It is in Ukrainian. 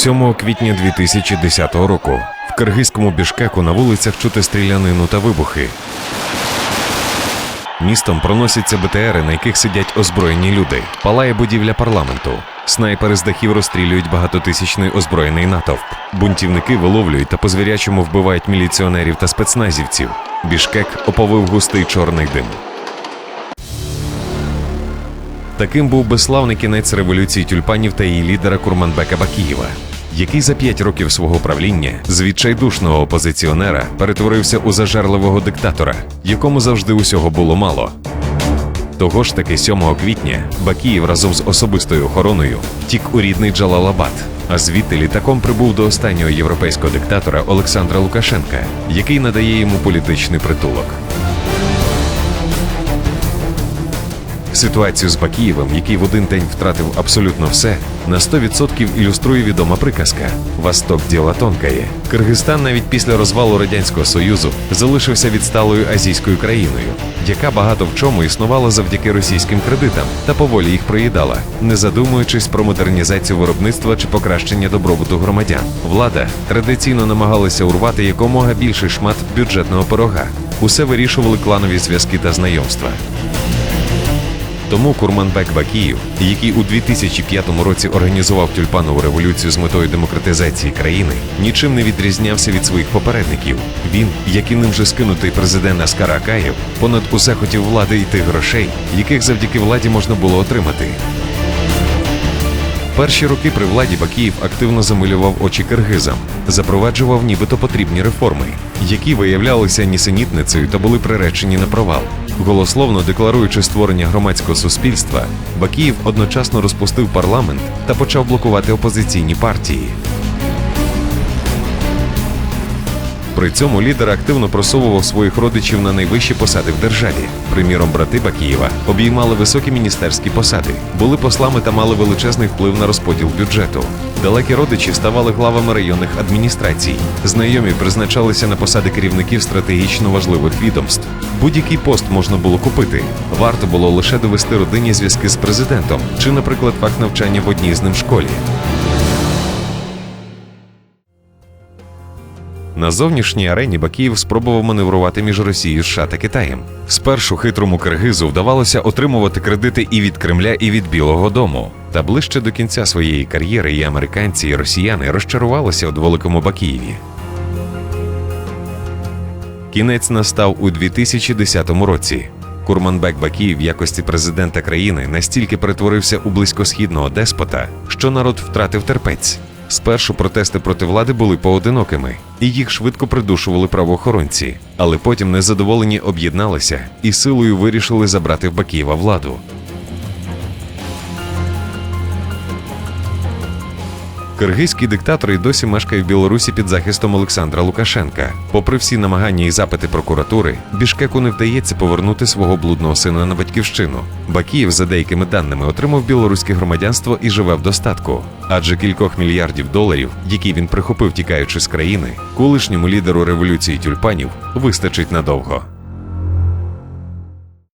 7 квітня 2010 року в киргизькому Бішкеку на вулицях чути стрілянину та вибухи. Містом проносяться БТРи, на яких сидять озброєні люди. Палає будівля парламенту. Снайпери з дахів розстрілюють багатотисячний озброєний натовп. Бунтівники виловлюють та по звірячому вбивають міліціонерів та спецназівців. Бішкек оповив густий чорний дим. Таким був безславний кінець революції тюльпанів та її лідера Курманбека Бакієва, який за п'ять років свого правління з відчайдушного опозиціонера перетворився у зажерливого диктатора, якому завжди усього було мало. Того ж таки 7 квітня Бакіїв разом з особистою охороною тік у рідний Джалалабад, а звідти літаком прибув до останнього європейського диктатора Олександра Лукашенка, який надає йому політичний притулок. Ситуацію з Бакієвим, який в один день втратив абсолютно все, на 100% ілюструє відома приказка «Восток діла тонкає». Киргизстан навіть після розвалу радянського союзу залишився відсталою азійською країною, яка багато в чому існувала завдяки російським кредитам та поволі їх проїдала, не задумуючись про модернізацію виробництва чи покращення добробуту громадян. Влада традиційно намагалася урвати якомога більший шмат бюджетного пирога. Усе вирішували кланові зв'язки та знайомства. Тому Курманбек Бакіїв, який у 2005 році організував тюльпанову революцію з метою демократизації країни, нічим не відрізнявся від своїх попередників. Він, як і ним вже скинутий президент Аскар Акаєв, понад усе хотів влади і тих грошей, яких завдяки владі можна було отримати. Перші роки при владі Бакіїв активно замилював очі киргизам, запроваджував нібито потрібні реформи, які виявлялися нісенітницею та були приречені на провал. Голословно декларуючи створення громадського суспільства, Бакіїв одночасно розпустив парламент та почав блокувати опозиційні партії. При цьому лідер активно просовував своїх родичів на найвищі посади в державі. Приміром, брати Бакієва обіймали високі міністерські посади, були послами та мали величезний вплив на розподіл бюджету. Далекі родичі ставали главами районних адміністрацій. Знайомі призначалися на посади керівників стратегічно важливих відомств. Будь-який пост можна було купити. Варто було лише довести родині зв'язки з президентом чи, наприклад, факт навчання в одній з ним школі. На зовнішній арені Бакіїв спробував маневрувати між Росією, США та Китаєм. Спершу хитрому киргизу вдавалося отримувати кредити і від Кремля, і від Білого Дому. Та ближче до кінця своєї кар'єри і американці, і росіяни розчарувалися у великому Бакієві. Кінець настав у 2010 році. Курманбек Бакіїв в якості президента країни настільки перетворився у близькосхідного деспота, що народ втратив терпець. Спершу протести проти влади були поодинокими, і їх швидко придушували правоохоронці, але потім незадоволені об'єдналися і силою вирішили забрати в Бакієва владу. Киргизький диктатор і досі мешкає в Білорусі під захистом Олександра Лукашенка. Попри всі намагання і запити прокуратури, Бішкеку не вдається повернути свого блудного сина на батьківщину. Бакіїв, за деякими даними, отримав білоруське громадянство і живе в достатку. Адже кількох мільярдів доларів, які він прихопив, тікаючи з країни, колишньому лідеру революції тюльпанів вистачить надовго.